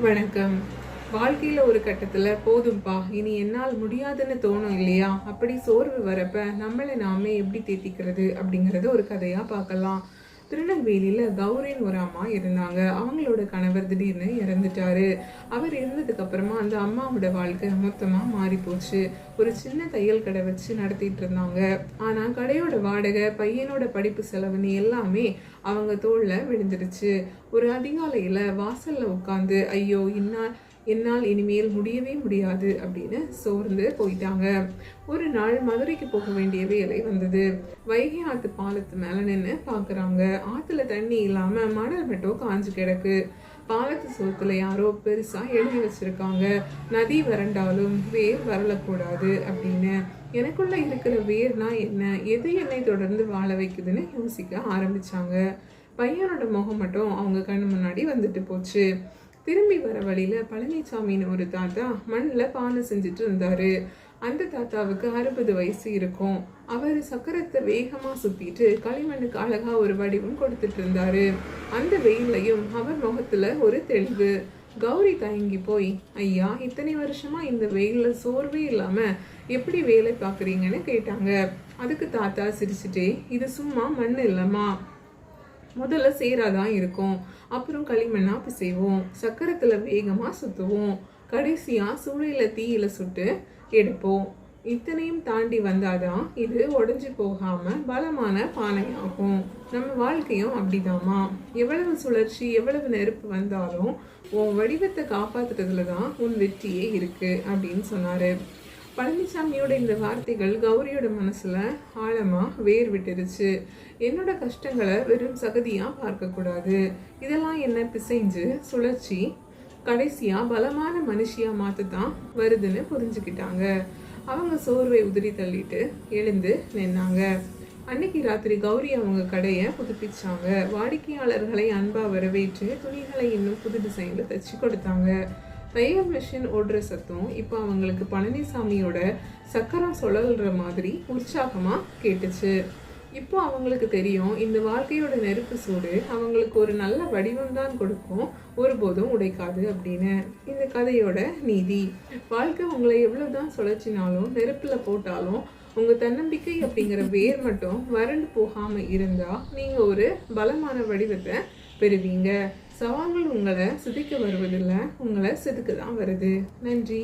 வணக்கம். வாழ்க்கையில் ஒரு கட்டத்தில் போதும்பா இனி என்னால் முடியாதுன்னு தோணும் இல்லையா? அப்படி சோர்வு வரப்ப நம்மளை நாமே எப்படி தேத்திக்கிறது? அப்படிங்கிறத ஒரு கதையாக பார்க்கலாம். திருநெல்வேலியில் கௌரின்னு ஒரு அம்மா இருந்தாங்க. அவங்களோட கணவர் திடீர்னு இறந்துட்டாரு. அவர் இருந்ததுக்கு அப்புறமா அந்த அம்மாவோட வாழ்க்கை மொத்தமாக மாறி போச்சு. ஒரு சின்ன தையல் கடை வச்சு நடத்திட்டு இருந்தாங்க. ஆனால் கடையோட வாடகை பையனோட படிப்பு செலவுன்னு எல்லாமே அவங்க தோளில் விழுந்துருச்சு ஒரு அதிகாலையில் வாசலில் உட்காந்து ஐயோ இன்னா என்னால் இனிமேல் முடியவே முடியாது அப்படின்னு சோர்ந்து போயிட்டாங்க. ஒரு நாள் மதுரைக்கு போக வேண்டிய வேலை வந்தது. வைகை ஆத்து பாலத்து மேல நின்று பாக்குறாங்க. ஆத்துல தண்ணி இல்லாம மணல் மட்டும் காஞ்சு கிடக்கு. பாலத்து சோத்துல யாரோ பெருசா எழுதி வச்சிருக்காங்க. நதி வறண்டாலும் வேர் வரலக்கூடாது அப்படின்னு. எனக்குள்ள இருக்கிற வேர்னா என்ன? எது என்னை தொடர்ந்து வாழ வைக்குதுன்னு யோசிக்க ஆரம்பிச்சாங்க. பையனோட முகம் மட்டும் அவங்க கண்ணு முன்னாடி வந்துட்டு போச்சு. திரும்பி வர வழியில பழனிசாமின்னு ஒரு தாத்தா மண்ணில் பானை செஞ்சுட்டு இருந்தாரு. அந்த தாத்தாவுக்கு அறுபது வயசு இருக்கும். அவர் சக்கரத்தை வேகமா சுத்திட்டு களிமண்ணுக்கு அழகா ஒரு வடிவம் கொடுத்துட்டு இருந்தாரு. அந்த வெயிலையும் அவர் முகத்துல ஒரு தெளிவு. கௌரி தயங்கி போய் ஐயா இத்தனை வருஷமா இந்த வெயில்ல சோர்வே இல்லாம எப்படி வேலை பார்க்குறீங்கன்னு கேட்டாங்க. அதுக்கு தாத்தா சிரிச்சுட்டே இது சும்மா மண் இல்லைம்மா. முதல்ல சேராதான் இருக்கும். அப்புறம் களிமண்ணா பிசைவோம். சக்கரத்துல வேகமா சுத்துவோம். கடைசியா சூளையில் தீயில சுட்டு எடுப்போம். இத்தனையும் தாண்டி வந்தாதான் இது உடஞ்சி போகாம பலமான பானையாகும். நம்ம வாழ்க்கையும் அப்படிதாம்மா. எவ்வளவு சுழற்சி எவ்வளவு நெருப்பு வந்தாலும் உன் வடிவத்தை காப்பாத்துறதுல தான் உன் வெற்றியே இருக்கு அப்படின்னு சொன்னாரு. பழனிசாமியோட இந்த வார்த்தைகள் கௌரியோட மனசுல ஆழமா வேர் விட்டுருச்சு என்னோட கஷ்டங்களை வெறும் சகதியாக பார்க்கக்கூடாது. இதெல்லாம் என்ன பிசைஞ்சு சுழற்சி? கடைசியா பலமான மனுஷியா தான் வருதுன்னு புரிஞ்சுக்கிட்டாங்க. அவங்க சோர்வை உதிரி தள்ளிட்டு எழுந்து நின்னாங்க. அன்னைக்கு ராத்திரி கௌரி அவங்க கடையை புதுப்பிச்சாங்க. வாடிக்கையாளர்களை அன்பாக வரவேற்று துணிகளை இன்னும் புது டிசைனில் தச்சு கொடுத்தாங்க. தையல் மிஷின் ஓடுற சத்தம் இப்போ அவங்களுக்கு பழனிசாமியோட சக்கரம் சுழல்ற மாதிரி உற்சாகமாக கேட்டுச்சு. இப்போ அவங்களுக்கு தெரியும் இந்த வாழ்க்கையோட நெருப்பு சூடு அவங்களுக்கு ஒரு நல்ல வடிவம் தான் கொடுக்கும். ஒருபோதும் உடைக்காது அப்படின்னு. இந்த கதையோட நீதி. வாழ்க்கை உங்களை எவ்வளவுதான் சுழச்சினாலும் நெருப்பில் போட்டாலும் உங்க தன்னம்பிக்கை அப்படிங்கிற வேர் மட்டும் வறண்டு போகாம இருந்தா நீங்க ஒரு பலமான வடிவத்தை பெறுவீங்க. சவால்கள் உங்களை சிதைக்க வருவதில்லை உங்களை செதுக்க தான் வருது. நன்றி.